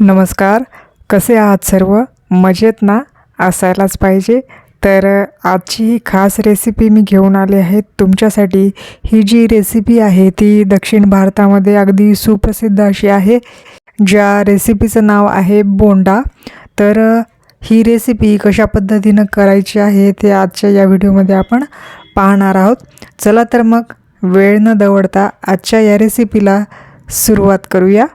नमस्कार. कसे आहात सर्व? मजेत ना? असायलाच पाहिजे. तर आजची ही खास रेसिपी मी घेऊन आले आहे तुमच्यासाठी. ही जी रेसिपी आहे ती दक्षिण भारतामध्ये अगदी सुप्रसिद्ध अशी आहे ज्या रेसिपीचं नाव आहे बोंडा. तर ही रेसिपी कशा पद्धतीनं करायची आहे ते आजच्या या व्हिडिओमध्ये आपण पाहणार आहोत. चला तर मग वेळ न दवडता आजच्या या रेसिपीला सुरुवात करूया.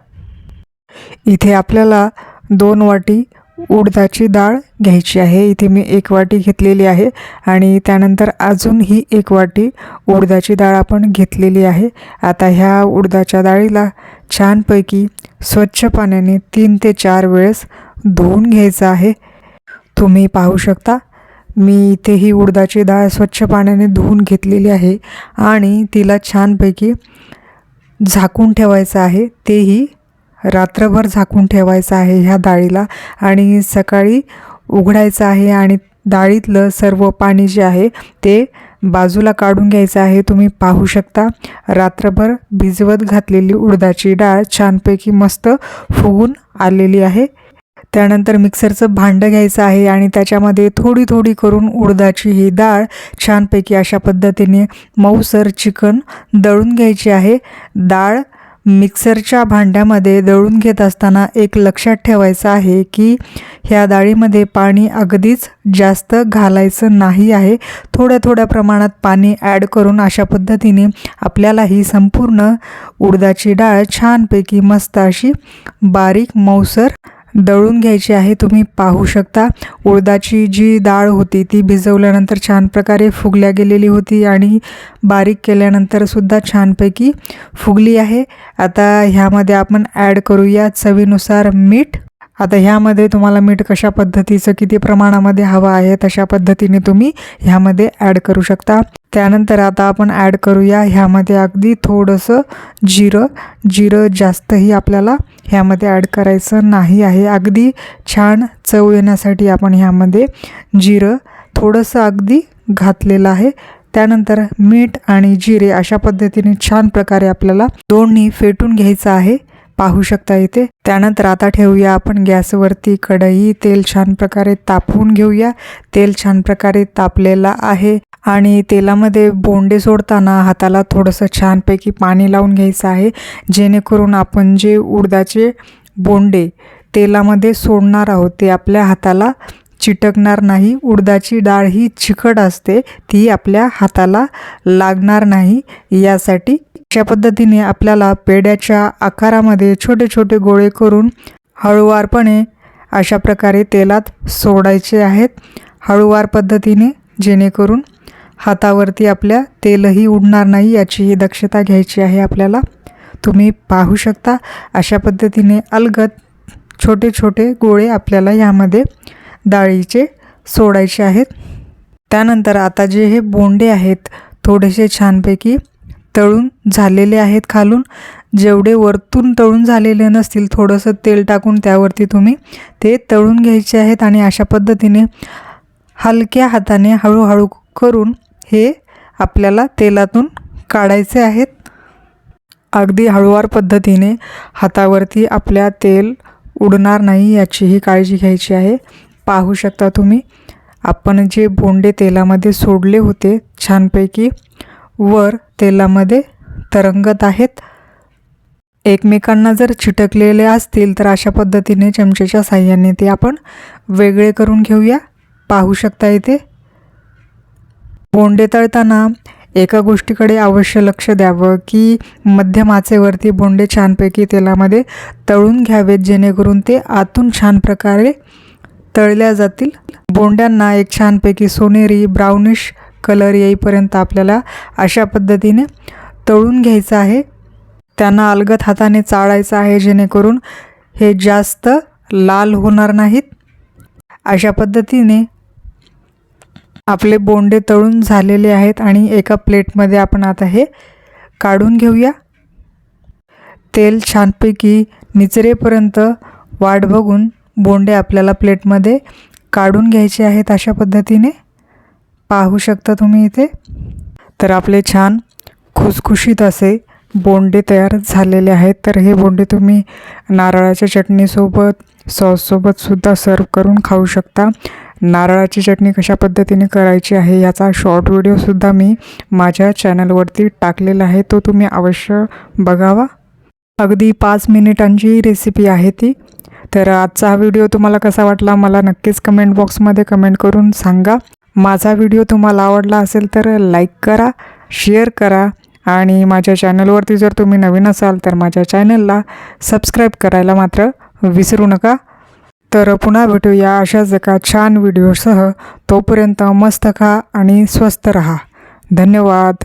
इथे आपल्याला दोन वाटी उडदाची डाळ घ्यायची आहे. इथे मी एक वाटी घेतलेली आहे आणि त्यानंतर अजून ही एक वाटी उडदाची डाळ आपण घेतलेली आहे. आता ह्या उडदाच्या डाळीला छानपैकी स्वच्छ पाण्याने तीन ते चार वेळेस धुवून घ्यायचं आहे. तुम्ही पाहू शकता मी इथे ही उडदाची डाळ स्वच्छ पाण्याने धुवून घेतलेली आहे आणि तिला छानपैकी झाकून ठेवायचं आहे. तेही रात्रभर झाकून ठेवायचं आहे ह्या डाळीला आणि सकाळी उघडायचं आहे आणि डाळीतलं सर्व पाणी जे आहे ते बाजूला काढून घ्यायचं आहे. तुम्ही पाहू शकता रात्रभर भिजवत घातलेली उडदाची डाळ छानपैकी मस्त फुगून आलेली आहे. त्यानंतर मिक्सरचं भांडं घ्यायचं आहे आणि त्याच्यामध्ये थोडी थोडी करून उडदाची ही डाळ छानपैकी अशा पद्धतीने मऊसर चिकन दळून घ्यायची आहे. डाळ मिक्सरच्या भांड्यामध्ये दळून घेत असताना एक लक्षात ठेवायचं आहे की ह्या डाळीमध्ये पाणी अगदीच जास्त घालायचं नाही आहे. थोड्या थोड्या प्रमाणात पाणी ॲड करून अशा पद्धतीने आपल्याला ही संपूर्ण उडदाची डाळ छानपैकी मस्त अशी बारीक मऊसर दळून घ्यायची आहे. तुम्ही पाहू शकता उडदाची जी डाळ होती ती भिजवल्यानंतर छान प्रकारे फुगल्या गेलेली होती आणि बारीक केल्यानंतरसुद्धा छानपैकी फुगली आहे. आता ह्यामध्ये आपण ॲड करूया चवीनुसार मीठ. आता ह्यामध्ये तुम्हाला मीठ कशा पद्धतीचं किती प्रमाणामध्ये हवं आहे तशा पद्धतीने तुम्ही ह्यामध्ये ॲड करू शकता. त्यानंतर आता आपण ॲड करूया ह्यामध्ये अगदी थोडंसं जिरं. जिरं जास्तही आपल्याला ह्यामध्ये ॲड करायचं नाही आहे. अगदी छान चव येण्यासाठी आपण ह्यामध्ये जिरं थोडंसं अगदी घातलेलं आहे. त्यानंतर मीठ आणि जिरे अशा पद्धतीने छान प्रकारे आपल्याला दोन्ही फेटून घ्यायचं आहे. पाहू शकता इथे. त्यानंतर आता ठेवूया आपण गॅसवरती कढई. तेल छान प्रकारे तापवून घेऊया. तेल छान प्रकारे तापलेलं आहे. आणि तेलामध्ये बोंडे सोडताना हाताला थोडंसं छानपैकी पाणी लावून घ्यायचं आहे. जेणेकरून आपण जे उडदाचे बोंडे तेलामध्ये सोडणार आहोत ते आपल्या हाताला चिटकणार नाही. उडदाची डाळ ही चिकट असते ती आपल्या हाताला लागणार नाही. यासाठी अशा पद्धतीने आपल्याला पेड्याच्या आकारामध्ये छोटे छोटे गोळे करून हळूवारपणे अशा प्रकारे तेलात सोडायचे आहेत. हळूवार पद्धतीने जेणेकरून हातावरती आपल्या तेलही उडणार नाही याचीही दक्षता घ्यायची आहे आपल्याला. तुम्ही पाहू शकता अशा पद्धतीने अलगत छोटे छोटे गोळे आपल्याला ह्यामध्ये डाळीचे सोडायचे आहेत. त्यानंतर आता जे हे बोंडे आहेत थोडेसे छानपैकी तळून झालेले आहेत खालून. जेवढे वरतून तळून झालेले नसतील थोडंसं तेल टाकून त्यावरती तुम्ही ते तळून घ्यायचे आहेत आणि अशा पद्धतीने हलक्या हाताने हळूहळू करून हे आपल्याला तेलातून काढायचे आहेत. अगदी हळूवार पद्धतीने हातावरती आपल्या तेल उडणार नाही याचीही काळजी घ्यायची आहे. पाहू शकता तुम्ही आपण जे बोंडे तेलामध्ये सोडले होते छानपैकी वर तेलामध्ये तरंगत आहेत. एकमेकांना जर चिटकलेले असतील तर अशा पद्धतीने चमचेच्या साह्याने ते आपण वेगळे करून घेऊया. पाहू शकता इथे. बोंडे तळताना एका गोष्टीकडे अवश्य लक्ष द्यावं की मध्यम आचेवरती बोंडे छानपैकी तेलामध्ये तळून घ्यावेत जेणेकरून ते आतून छान प्रकारे तळल्या जातील. बोंड्यांना एक छानपैकी सोनेरी ब्राउनिश कलर येईपर्यंत आपल्याला अशा पद्धतीने तळून घ्यायचं आहे. त्यांना अलगद हाताने चाळायचं आहे जेणेकरून हे जास्त लाल होणार नाहीत. अशा पद्धतीने आपले बोंडे तळून झालेले आहेत आणि एका प्लेटमध्ये आपण आता हे काढून घेऊया. तेल छानपैकी निचरेपर्यंत वाट बघून बोंडे आपल्याला प्लेटमध्ये काढून घ्यायचे आहेत अशा पद्धतीने. पाहू शकता तुम्ही इथे? तर आपले छान खुसखुशीत असे बोंडे तयार झालेले आहेत. तर हे बोंडे तुम्ही नारळाच्या चटणीसोबत सॉससोबतसुद्धा सर्व करून खाऊ शकता. नारळाची चटणी कशा पद्धतीने करायची आहे याचा शॉर्ट व्हिडिओसुद्धा मी माझ्या चॅनलवरती टाकलेला आहे. तो तुम्ही अवश्य बघावा. अगदी पाच मिनिटांची रेसिपी आहे ती. तर आजचा हा व्हिडिओ तुम्हाला कसा वाटला मला नक्कीच कमेंट बॉक्समध्ये कमेंट करून सांगा. माझा व्हिडिओ तुम्हाला आवडला असेल तर लाईक करा शेअर करा आणि माझ्या चॅनलवरती जर तुम्ही नवीन असाल तर माझ्या चॅनलला सबस्क्राईब करायला मात्र विसरू नका. तर पुन्हा भेटूया अशाच एका छान व्हिडिओसह. तोपर्यंत मस्त खा आणि स्वस्त रहा. धन्यवाद.